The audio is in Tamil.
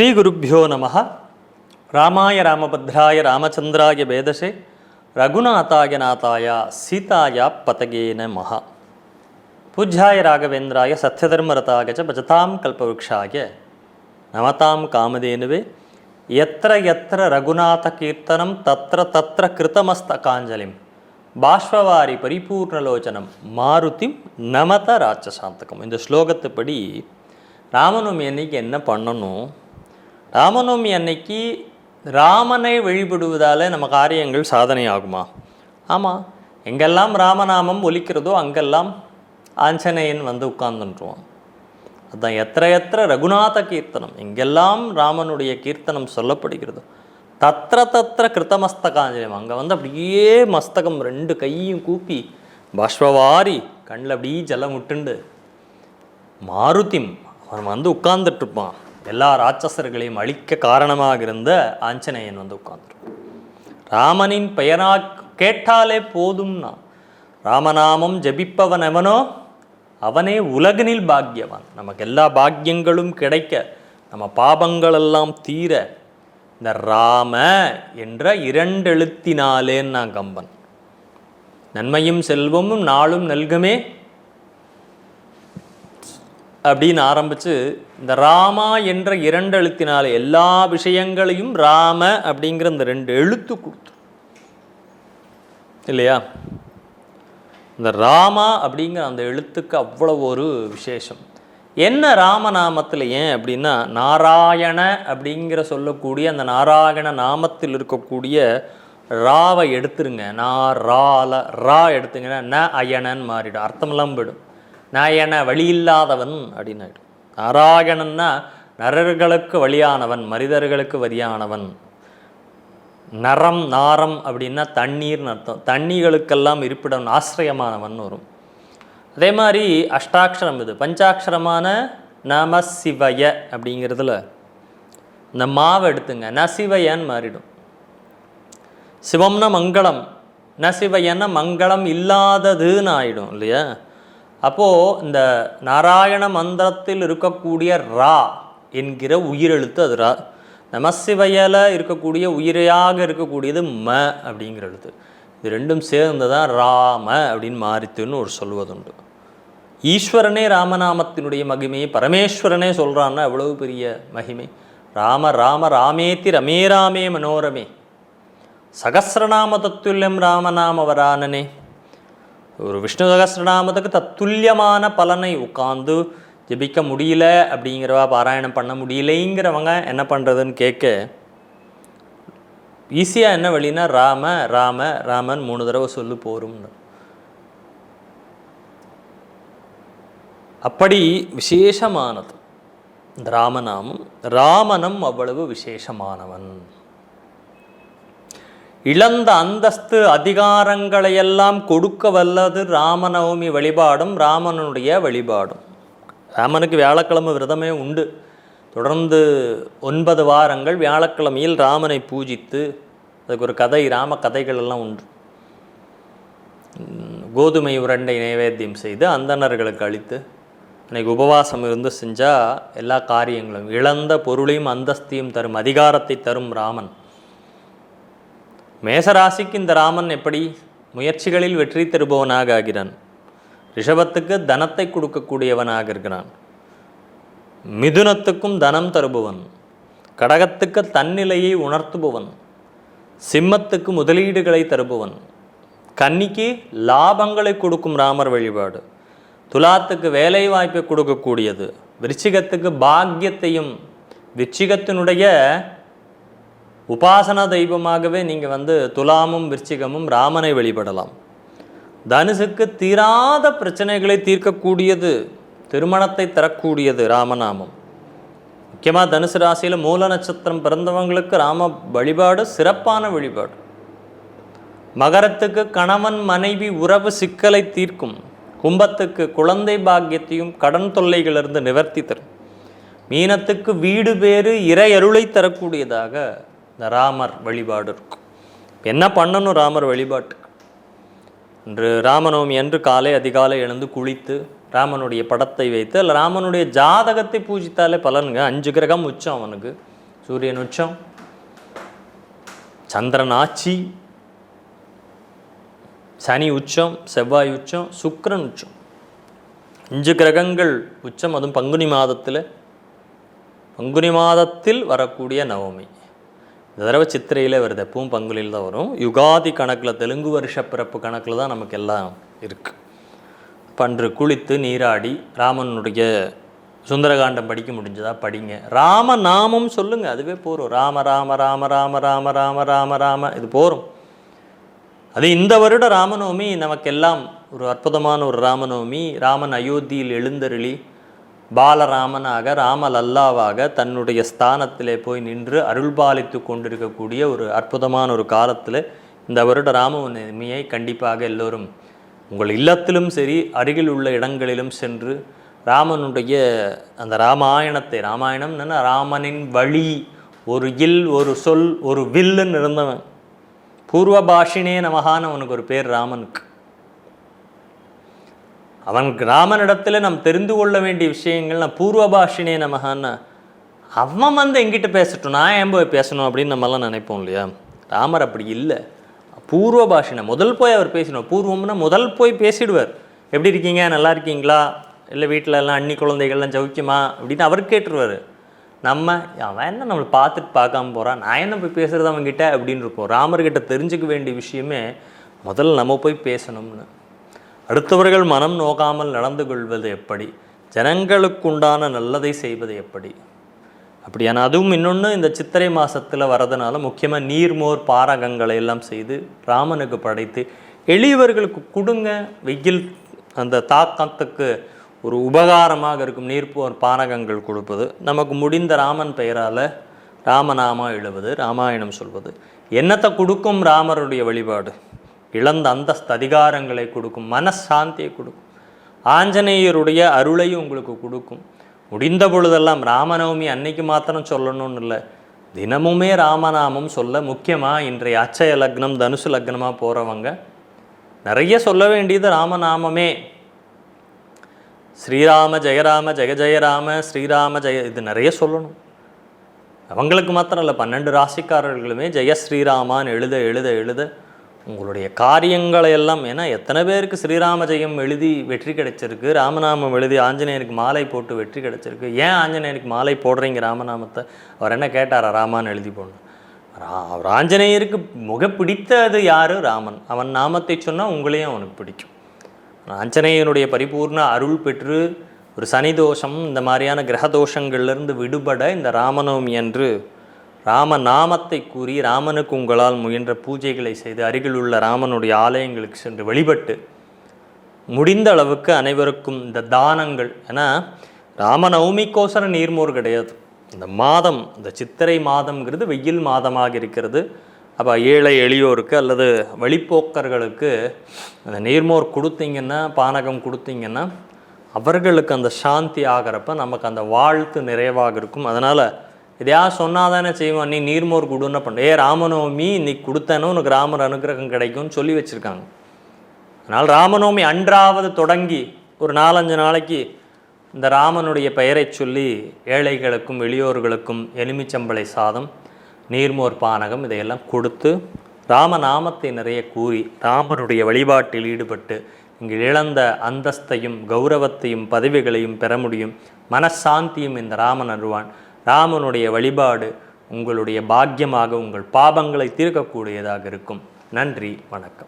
ஸ்ரீகுருப்போ நம ராமாய ராமபத்ராய ராமச்சந்திராய வேதசே ரகுநாதாய நாதாய சீதாய பதகே நமஹ பூஜ்யாய ராகவேந்திராய சத்யதர்மரதாய ச பஜதாம் கல்பவருஷாய நமதாம் காமதேனுவே எத்திர எத்திர ரகுநாத கீர்த்தனம் தத்திர தத்திர கிருத்தமஸ்தகாஞ்சலிம் பாஷ்வவாரி பரிபூர்ணலோச்சனம் மாருதிம் நமத ராட்சசாந்தகம் இந்த ஸ்லோகத்துப்படி ராமநவமி அன்னைக்கு என்ன பண்ணணும் ராமநவமி அன்னைக்கு ராமனை வழிபடுவதால் நம்ம காரியங்கள் சாதனை ஆகுமா ஆமாம் எங்கெல்லாம் ராமநாமம் ஒலிக்கிறதோ அங்கெல்லாம் ஆஞ்சநேயன் வந்து உட்கார்ந்துட்டுருவான் அதுதான் எத்த எத்த ரகுநாத கீர்த்தனம். எங்கெல்லாம் ராமனுடைய கீர்த்தனம் சொல்லப்படுகிறதோ தத்திர தத்திர கிருத்தமஸ்தகாஞ்சலியம் அங்கே வந்து அப்படியே மஸ்தகம் ரெண்டு கையும் கூப்பி பாஷ்பவாரி கண்ணில் அப்படியே ஜலம் விட்டுண்டு மாருதிம் அவன் வந்து உட்கார்ந்துட்டு இருப்பான். எல்லா ராட்சசர்களையும் அழிக்க காரணமாக இருந்த ஆஞ்சநேயன் வந்து உட்கார்ந்துருப்பான் ராமனின் பெயரா கேட்டாலே போதும்னா ராமநாமம் ஜபிப்பவன் எவனோ அவனே உலகனில் பாக்கியவான். நமக்கு எல்லா பாக்கியங்களும் கிடைக்க நம்ம பாபங்களெல்லாம் தீர இந்த ராம என்ற இரண்டெழுத்தினாலேன்னா கம்பன். நன்மையும் செல்வமும் நாளும் நல்குமே. அப்படின்னு ஆரம்பித்து இந்த ராமா என்ற இரண்டு எழுத்தினால் எல்லா விஷயங்களையும் ராம அப்படிங்கிற இந்த ரெண்டு எழுத்து கொடுத்து. இல்லையா? இந்த ராமா அப்படிங்கிற அந்த எழுத்துக்கு அவ்வளவு ஒரு விசேஷம். என்ன ராமநாமத்தில் ஏன் அப்படின்னா நாராயண அப்படிங்கிற சொல்லக்கூடிய அந்த நாராயண நாமத்தில் இருக்கக்கூடிய ராவை எடுத்துருங்க. நா ரால ரா எடுத்துங்கன்னா ந அயனன் மாறிடும். அர்த்தமெல்லாம் போயிடும். நாயன வழியில்லாதவன் அப்படின்னு ஆகிடும் நாராயணன்னா நரர்களுக்கு வழியானவன் மனிதர்களுக்கு வரியானவன் நரம் நாரம் அப்படின்னா தண்ணீர்னு அர்த்தம். தண்ணிகளுக்கெல்லாம் இருப்பிடம் ஆசிரியமானவன் வரும். அதே மாதிரி அஷ்டாட்சரம் இது. பஞ்சாட்சரமான நம சிவய அப்படிங்கிறதுல இந்த மாவை எடுத்துங்க. நசிவயன்னு மாறிடும். சிவம்னா மங்களம். நசிவயன்னா மங்களம் இல்லாததுன்னு ஆயிடும் இல்லையா? அப்போது இந்த நாராயண மந்திரத்தில் இருக்கக்கூடிய ரா என்கிற உயிரெழுத்து அது ரா நமசிவயல இருக்கக்கூடிய உயிரையாக இருக்கக்கூடியது ம அப்படிங்கிற எழுத்து. இது ரெண்டும் சேர்ந்து தான் ராம அப்படின்னு மாறித்துன்னு ஒரு சொல்வதுண்டு. ஈஸ்வரனே ராமநாமத்தினுடைய மகிமையை பரமேஸ்வரனே சொல்கிறான்னா எவ்வளவு பெரிய மகிமை. ராம ராம ராமேத்தி ரமே ராமே மனோரமே. சகசிரநாம தத்துல்யம் ராமநாம வரானனே. ஒரு விஷ்ணு சகசிரநாமத்துக்கு தத்துல்யமான பலனை உட்காந்து ஜெபிக்க முடியல அப்படிங்கிறவா பாராயணம் பண்ண முடியலைங்கிறவங்க என்ன பண்ணுறதுன்னு கேட்க ஈஸியாக என்ன வழின்னா ராம ராம ராமன் மூணு தடவை சொல்லு போரும்னு. அப்படி விசேஷமானது. இந்த ராமநாமம் ராமனம் அவ்வளவு விசேஷமானவன். இழந்த அந்தஸ்து அதிகாரங்களையெல்லாம் கொடுக்க வல்லது ராமநவமி வழிபாடும் ராமனுடைய வழிபாடும். ராமனுக்கு வியாழக்கிழமை விரதமே உண்டு. தொடர்ந்து ஒன்பது வாரங்கள் வியாழக்கிழமையில் ராமனை பூஜித்து அதுக்கு ஒரு கதை ராம கதைகள் எல்லாம் உண்டு. கோதுமை உரண்டை நைவேத்தியம் செய்து அந்தணர்களுக்கு அளித்து அன்னைக்கு உபவாசம் இருந்து செஞ்சால் எல்லா காரியங்களும் இழந்த பொருளையும் அந்தஸ்தையும் தரும் அதிகாரத்தை தரும் ராமன். மேசராசிக்கு இந்த ராமன் எப்படி முயற்சிகளில் வெற்றி தருபவனாக ஆகிறான்? ரிஷபத்துக்கு தனத்தை கொடுக்கக்கூடியவனாக இருக்கிறான். மிதுனத்துக்கும் தனம் தருபவன். கடகத்துக்கு தன்னிலையை உணர்த்துபவன். சிம்மத்துக்கு முதலீடுகளை தருபவன். கன்னிக்கு லாபங்களை கொடுக்கும் ராமர் வழிபாடு. துலாத்துக்கு வேலை வாய்ப்பை கொடுக்கக்கூடியது. விருச்சிகத்துக்கு பாக்கியத்தையும் விருச்சிகத்தினுடைய உபாசனா தெய்வமாகவே நீங்கள் வந்து துலாமும் விருச்சிகமும் ராமனை வழிபடலாம். தனுசுக்கு தீராத பிரச்சனைகளை தீர்க்கக்கூடியது திருமணத்தை தரக்கூடியது ராமநாமம். முக்கியமாக தனுசு ராசியில் மூல நட்சத்திரம் பிறந்தவங்களுக்கு ராம வழிபாடு சிறப்பான வழிபாடு. மகரத்துக்கு கணவன் மனைவி உறவு சிக்கலை தீர்க்கும். கும்பத்துக்கு குழந்தை பாக்கியத்தையும் கடன் தொல்லைகளிலிருந்து நிவர்த்தி தரும். மீனத்துக்கு வீடு பேறு இறையருளை தரக்கூடியதாக இந்த ராமர் வழிபாடு இருக்கும். என்ன பண்ணணும் ராமர் வழிபாட்டுக்கு இன்று ராமநவமி அன்று காலை அதிகாலை எழுந்து குளித்து ராமனுடைய படத்தை வைத்து அல்ல ராமனுடைய ஜாதகத்தை பூஜித்தாலே பலனுங்க. அஞ்சு கிரகம் உச்சம் அவனுக்கு. சூரியன் உச்சம் சந்திரன் ஆட்சி சனி உச்சம் செவ்வாய் உச்சம் சுக்கரன் உச்சம். அஞ்சு கிரகங்கள் உச்சம் அதுவும் பங்குனி மாதத்தில். பங்குனி மாதத்தில் வரக்கூடிய நவமி. இந்த தடவை சித்திரையில் வருது. எப்பவும் பங்குலியில் தான் வரும். யுகாதி கணக்கில் தெலுங்கு வருஷ பிறப்பு கணக்கில் தான் நமக்கு எல்லாம் இருக்குது பன்று குளித்து நீராடி ராமனுடைய சுந்தரகாண்டம் படிக்க முடிஞ்சதா? படிங்க. ராம நாமம் சொல்லுங்கள் அதுவே போகிறோம் ராம ராம ராம ராம ராம ராம ராம ராம. இது போகிறோம் அது இந்த வருட ராமநவமி நமக்கெல்லாம் ஒரு அற்புதமான ஒரு ராமநவமி. ராமன் அயோத்தியில் எழுந்தருளி பாலராமனாக ராமலல்லாவாக தன்னுடைய ஸ்தானத்திலே போய் நின்று அருள்பாலித்து கொண்டிருக்கக்கூடிய ஒரு அற்புதமான ஒரு காலத்தில் இந்த வருட ராமநவமியை கண்டிப்பாக எல்லோரும் உங்கள் இல்லத்திலும் சரி அருகில் உள்ள இடங்களிலும் சென்று ராமனுடைய அந்த ராமாயணத்தை ராமாயணம் என்னன்னா ராமனின் வழி ஒரு இல் ஒரு சொல் ஒரு வில்லுன்னு இருந்தவன் பூர்வ பாஷினே நமகான்னு அவனுக்கு ஒரு பேர் ராமனுக்கு. அவன் ராமனிடத்தில் நாம் தெரிந்து கொள்ள வேண்டிய விஷயங்கள்னா பூர்வபாஷினே நமகான்னா அவன் வந்து எங்கிட்ட பேசட்டும் நான் ஏன் போய் பேசணும் அப்படின்னு நம்மலாம் நினைப்போம் இல்லையா? ராமர் அப்படி இல்லை. பூர்வ பாஷினை முதல் போய் அவர் பேசணும் பூர்வம்னா முதல் போய் பேசிடுவார். எப்படி இருக்கீங்க? நல்லா இருக்கீங்களா? இல்லை வீட்டில் எல்லாம் அண்ணி குழந்தைகள்லாம் ஜவுக்கியமா அப்படின்னு அவர் கேட்டுருவார். நம்ம அவன் என்ன நம்மளை பார்த்துட்டு பார்க்காம போகிறான் நான் என்ன போய் பேசுகிறது அவன்கிட்ட? அப்படின்னு இருப்போம் ராமர்கிட்ட தெரிஞ்சுக்க வேண்டிய விஷயமே முதல்ல நம்ம போய் பேசணும்னு. அடுத்தவர்கள் மனம் நோகாமல் நடந்து கொள்வது எப்படி? ஜனங்களுக்குண்டான நல்லதை செய்வது எப்படி? அப்படியான அதுவும் இன்னொன்று இந்த சித்திரை மாதத்தில் வரதுனால முக்கியமாக நீர்மோர் பாரகங்களை எல்லாம் செய்து ராமனுக்கு படைத்து எளியவர்களுக்கு கொடுங்க. வெயில் அந்த தாக்கத்துக்கு ஒரு உபகாரமாக இருக்கும் நீர்போர் பானகங்கள் கொடுப்பது. நமக்கு முடிந்த ராமன் பெயரால் ராமநாமா எழுவது ராமாயணம் சொல்வது. என்னத்தை கொடுக்கும் ராமருடைய வழிபாடு? இழந்த அந்தஸ்து அதிகாரங்களை கொடுக்கும் மனசாந்தியை கொடுக்கும். ஆஞ்சநேயருடைய அருளையும் உங்களுக்கு கொடுக்கும். முடிந்த பொழுதெல்லாம் ராமநவமி அன்னைக்கு மாத்திரம் சொல்லணும்னு இல்லை. தினமுமே ராமநாமம் சொல்ல முக்கியமாக இன்றைய அச்சய லக்னம் தனுசு லக்னமாக போகிறவங்க நிறைய சொல்ல வேண்டியது ராமநாமமே. ஸ்ரீராம ஜெயராம ஜெய ஜெயராம ஸ்ரீராம ஜெய இது நிறைய சொல்லணும். அவங்களுக்கு மாத்திரம் இல்லை பன்னெண்டு ராசிக்காரர்களுமே ஜெய ஸ்ரீராமான்னு எழுத எழுத எழுத உங்களுடைய காரியங்களை எல்லாம் ஏன்னா எத்தனை பேருக்கு ஸ்ரீராம ஜெயம் எழுதி வெற்றி கிடைச்சிருக்கு ராமநாமம் எழுதி ஆஞ்சநேயருக்கு மாலை போட்டு வெற்றி கிடைச்சிருக்கு ஏன் ஆஞ்சநேயருக்கு மாலை போடுறீங்க ராமநாமத்தை? அவர் என்ன கேட்டாரா ராமான்னு எழுதி போடணும் ரா அவர் ஆஞ்சநேயருக்கு முக பிடித்தது யாரு? ராமன். அவன் நாமத்தை சொன்னால் உங்களையும் அவனுக்கு பிடிக்கும். ஆஞ்சநேயனுடைய பரிபூர்ண அருள் பெற்று ஒரு சனி தோஷம் இந்த மாதிரியான கிரக தோஷங்கள்லேருந்து விடுபட இந்த ராமநவமி அன்று ராம நாமத்தை கூறி ராமனுக்கு உங்களால் முயன்ற பூஜைகளை செய்து அருகில் உள்ள ராமனுடைய ஆலயங்களுக்கு சென்று வழிபட்டு முடிந்த அளவுக்கு அனைவருக்கும் இந்த தானங்கள் ஏன்னா ராமநவமிக்கோசர நீர்மோர் கிடையாது. இந்த மாதம் இந்த சித்திரை மாதம்ங்கிறது வெயில் மாதமாக இருக்கிறது. அப்போ ஏழை எளியோருக்கு அல்லது வழிப்போக்கர்களுக்கு அந்த நீர்மோர் கொடுத்தீங்கன்னா பானகம் கொடுத்தீங்கன்னா அவர்களுக்கு அந்த சாந்தி ஆகிறப்ப நமக்கு அந்த வாழ்த்து நிறைவாக இருக்கும். அதனால் எதையாவது சொன்னால் தானே செய்வான். நீ நீர்மோர் கொடுன்னு பண்ண ஏ ராமநவமி நீ கொடுத்தனும் உனக்கு ராமர் அனுகிரகம் கிடைக்கும்னு சொல்லி வச்சுருக்காங்க. அதனால் ராமநவமி அன்றாவது தொடங்கி ஒரு நாலஞ்சு நாளைக்கு இந்த ராமனுடைய பெயரை சொல்லி ஏழைகளுக்கும் எளியோர்களுக்கும் எலுமிச்சம்பளை சாதம் நீர்மோர் பானகம் இதையெல்லாம் கொடுத்து ராமநாமத்தை நிறைய கூறி ராமனுடைய வழிபாட்டில் ஈடுபட்டு இங்கு இழந்த அந்தஸ்தையும் கௌரவத்தையும் பதவிகளையும் பெற முடியும். மனசாந்தியும் இந்த ராமன் அருவான். ராமனுடைய வழிபாடு உங்களுடைய பாக்கியமாக உங்கள் பாபங்களை தீர்க்கக்கூடியதாக இருக்கும். நன்றி வணக்கம்.